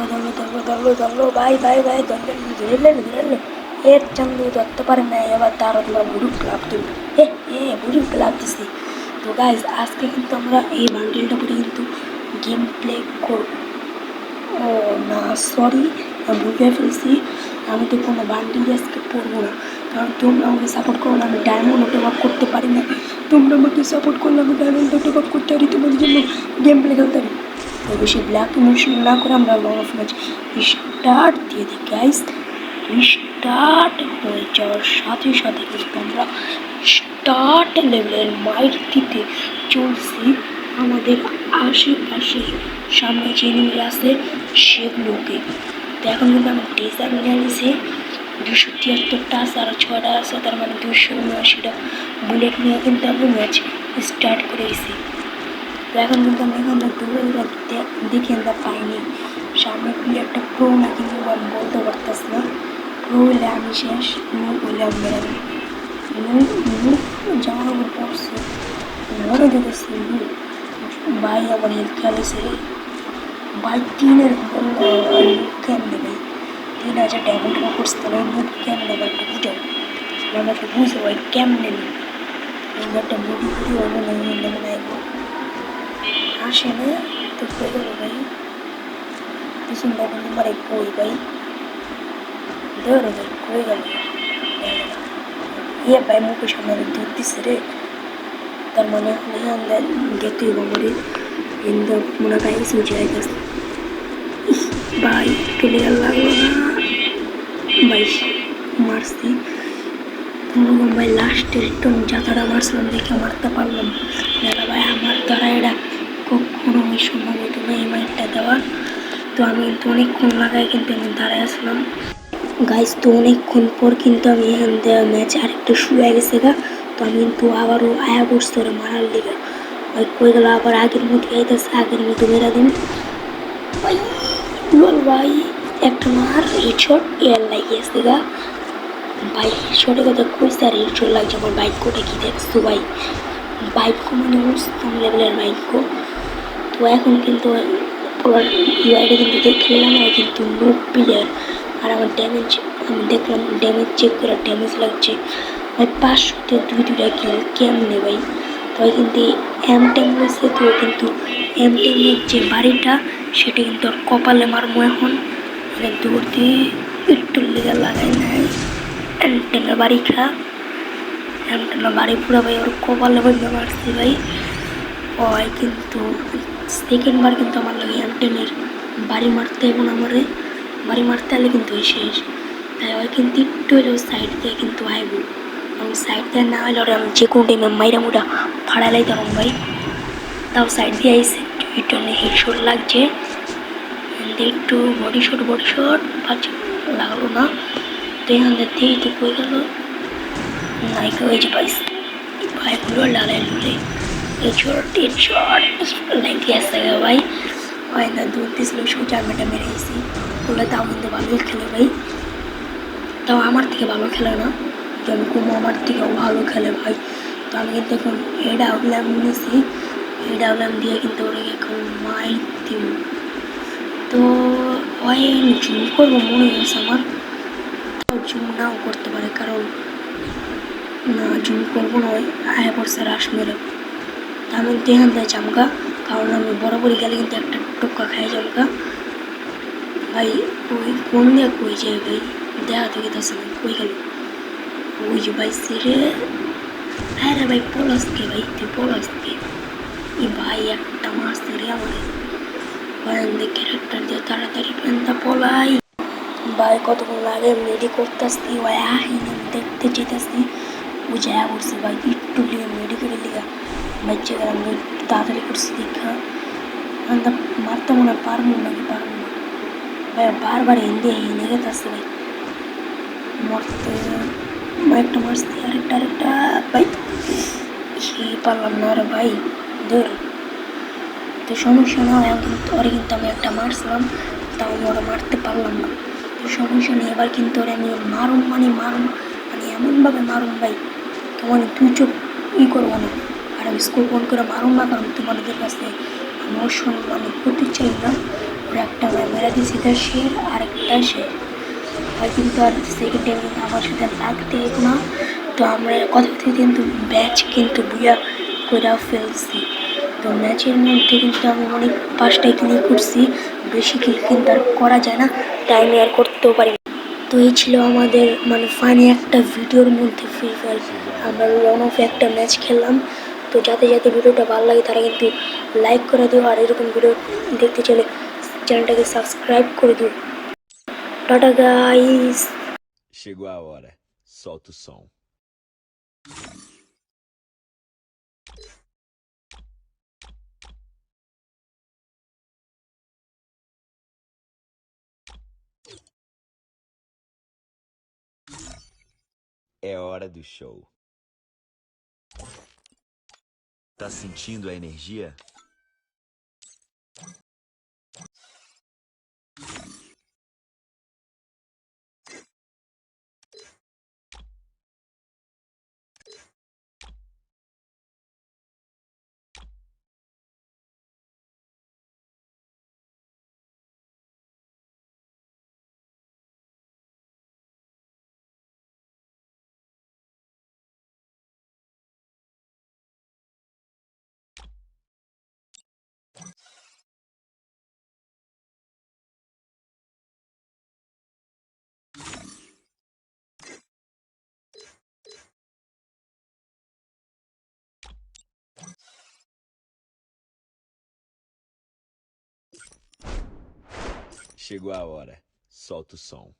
ধরলো ধরলো ধরলো ধরলো ধরলো ভাই ভাই ভাই ধরলেন ধরলেন ধরলেন এর চান্দু ধরতে পারে না এবার তার তোমার বুড়ুক ক্লাব তুমি এ এ বুড়ুক ক্লাব দিছি তো গাইজ আজকে কিন্তু আমরা এই বান্ডেলটা পরে কিন্তু গেম প্লে করব ও না সরি ভুলে ফেলছি আমি তো কোনো বান্ডিল আজকে পড়ব না কারণ তোমরা আমাকে সাপোর্ট করো না আমি ডায়মন্ড ওটা করতে পারি না তোমরা আমাকে সাপোর্ট করলে আমি ডায়মন্ড ওটা করতে পারি তোমাদের গেম প্লে খেলতে পারি বেশি ব্ল্যাক ইমোশন না করে আমরা লং অফ ম্যাচ স্টার্ট দিয়ে দিই গাইস স্টার্ট হয়ে যাওয়ার সাথে সাথে কিন্তু আমরা স্টার্ট লেভেলের মাইট দিতে চলছি। আমাদের আশেপাশে সামনে যে নিয়ে আছে, সেগুলোকে। তো এখন কিন্তু আমি ডিজাইন নিয়ে নিয়েছি দুশো তিয়াত্তরটা আছে, আর ছটা আছে, তার মানে দুশো উনআশিটা বুলেট নিয়ে কিন্তু আমি ম্যাচ স্টার্ট করেছি। তো কিন্তু আমি এখান দূরে দেখে আমরা পাইনি। সামনে প্লেয়ারটা প্রো না কিন্তু আমি বলতে পারতেছি না। প্রো হলে আমি শেষ নো হলে আমি বেড়াবো নো কাপড় পড়ছে মনে দেখেছি ভাই আমার হেলথ খেলেছে ভাই তিনের কেমনে ভাই তিন হাজার ডায়মন্ড করছে, তাহলে লুক কেমনে ভাই একটা বুঝে। আমরা একটা বুঝে ভাই কেমনে নেই একটা মুভি করি অন্য নেই মনে হয় আসে না তো কই গেল ভাই পিছন দেখুন আমার এক বই। ভাই ধরো ভাই কই গেল? ইয়ে ভাই মুখের সামনে দুধ দিচ্ছে রে। তার মানে আমরা গেতে বামরে ইন্দ মনে হয় কিছু জায়গা ভাই ক্লিয়ার লাগল না। ভাই, মারছি। ভাই লাস্টের একটু যাতারা মারছিলাম দেখে মারতে পারলাম ভাই, আমার দ্বারা এটা কখনো ওই সম্ভব হতো না এই মাইকটা দেওয়ার তো আমি কিন্তু অনেকক্ষণ লাগাই কিন্তু আমি দাঁড়ায় আসলাম। গাইজ তো অনেকক্ষণ পর কিন্তু আমি এখান থেকে ম্যাচ আরেকটু শুয়ে গেছে গা। তো আমি কিন্তু আবারও আয়া বসতে ওরা মারার লিগে। ওই কই গেল আবার আগের মতো আইতেছে, আগের মতো মেরা দিন ভাই, একটা মার হেডশট এয়ার লাগিয়েছে গা। ভাই হেডশটের কথা কইছে আর হেডশট লাগছে, আমার বাইক কোটে কি দেখছ ভাই? বাইক মানে উচ্চতম লেভেলের বাইক তো এখন কিন্তু পুরো ইউআইডি কিন্তু দেখলাম আর কিন্তু নো প্লেয়ার আর আমার ড্যামেজ আমি দেখলাম ড্যামেজ চেক করে ড্যামেজ লাগছে। ভাই, পাঁচশোতে দুই দুইটা কিল কেমনে ভাই? তো কিন্তু এম টেম রয়েছে তো কিন্তু এম টেমের যে বাড়িটা, সেটা কিন্তু আর কপালে মারবো এখন। মানে দৌড় দিয়ে একটু লেগে লাগাই নাই এম টেমের বাড়ি খা এম টেমের বাড়ি পুরো ভাই ওর কপালে বন্ধ মারছি ভাই। ওই কিন্তু সেকেন্ড বার কিন্তু আমার লাগে এম টেনের বাড়ি মারতে এবং আমারে। বাড়ি মারতে হলে কিন্তু শেষ। তাই ওই কিন্তু একটু হলেও সাইড দিয়ে কিন্তু আইব। আমি সাইড দিয়ে না হলে আমি যে কোনো টাইমে মাইরা মুটা ফাড়ালাই তখন ভাই। তাও সাইড দিয়ে আইসে একটু রিটার্নে হেডশট লাগছে। একটু বডি শট বডি শট পাচ্ছে লাগল না। তো এখান থেকে তো কই গেল। নাইকা যে পাইস ভাইগুলো লালাই লুলে। হেডশট হেডশট লাগিয়ে আসছে ভাই। হয় না দূর দিয়েছিল, সোজা মেটা মেরে এসি বলে তাও কিন্তু ভালোই খেলে ভাই। তাও আমার থেকে ভালো খেলে না। যেমন কুমো আমার থেকেও ভালো খেলে ভাই। তো আমি কিন্তু এখন হেড আউটলাম নিয়েছি হেড আউটলাম দিয়ে কিন্তু ওরা এখন মাই দিব তো আমি জুম করব, মনে হয়েছে আমার। তাও জুম নাও করতে পারে, কারণ না, জুম করব না। ওই আয় পড়ছে রাস মেরে আমি দেখান দেয় চামকা কারণ আমি বরাবরই গেলে কিন্তু একটা টোকা খাই চামকা ভাই, ওই কোন দিয়ে কই যায় ভাই? দেখা থেকে তো না কই গেল? ওই যে ভাই সেরে হ্যাঁ রে ভাই পলাশকে ভাই? তুই পলাশকে এই ভাই, একটা মাস ধরে আমার। বারান্দে ক্যারেক্টার দিয়ে তাড়াতাড়ি পেনটা পলাই। ভাই, কতক্ষণ লাগে রেডি করতেছি ভাই আহিনি দেখতে যেতেছি বুঝে করছি ভাই একটু লিয়ে রেডি করে লিগা বাচ্চা গেলাম একটু তাড়াতাড়ি করছি দেখা আমরা মারতে মনে হয় পারব নাকি পারব না ভাই বারবার হিন্দি হিনে গেতেছে ভাই মরতে একটা মারছি আরেকটা আরেকটা ভাই সে পারলাম না রে ভাই ধর তো সমস্যা না হয় কিন্তু ওরে কিন্তু আমি একটা মারছিলাম তাও আমি ওরা মারতে পারলাম না তো সমস্যা নেই এবার কিন্তু ওরে আমি মারুম মানে মারুম মানে এমনভাবে মারুম ভাই মানে তুই চোখ ই করব না। আর আমি স্কুল ফোন করে মারুন না কারণ তোমাদের কাছে আমার সম্মান করতে চাই না। ওরা একটা ম্যামের দিছি তার শের আর একটা শের আর কিন্তু আর সেকেন্ড টাইম আমার সাথে লাগতে না। তো আমরা কথা থেকে কিন্তু ম্যাচ কিন্তু বুয়া করে ফেলছি। তো ম্যাচের মধ্যে কিন্তু আমি অনেক পাঁচটাই কিনে করছি। বেশি কিন্তু আর করা যায় না। টাইমে আর করতেও পারি। তো এই ছিল আমাদের মানে ফানি একটা ভিডিওর মধ্যে ফ্রি ফায়ার আমরা রন অফ একটা ম্যাচ খেললাম। তো যাতে যাতে ভিডিওটা ভালো লাগে, তারা কিন্তু লাইক করে দিও। আর এরকম ভিডিও দেখতে চলে চ্যানেলটাকে সাবস্ক্রাইব করে দিও। Tata guys Chegou a hora. Solta o som. É hora do show. Tá sentindo a energia? Chegou a hora. Solta o som.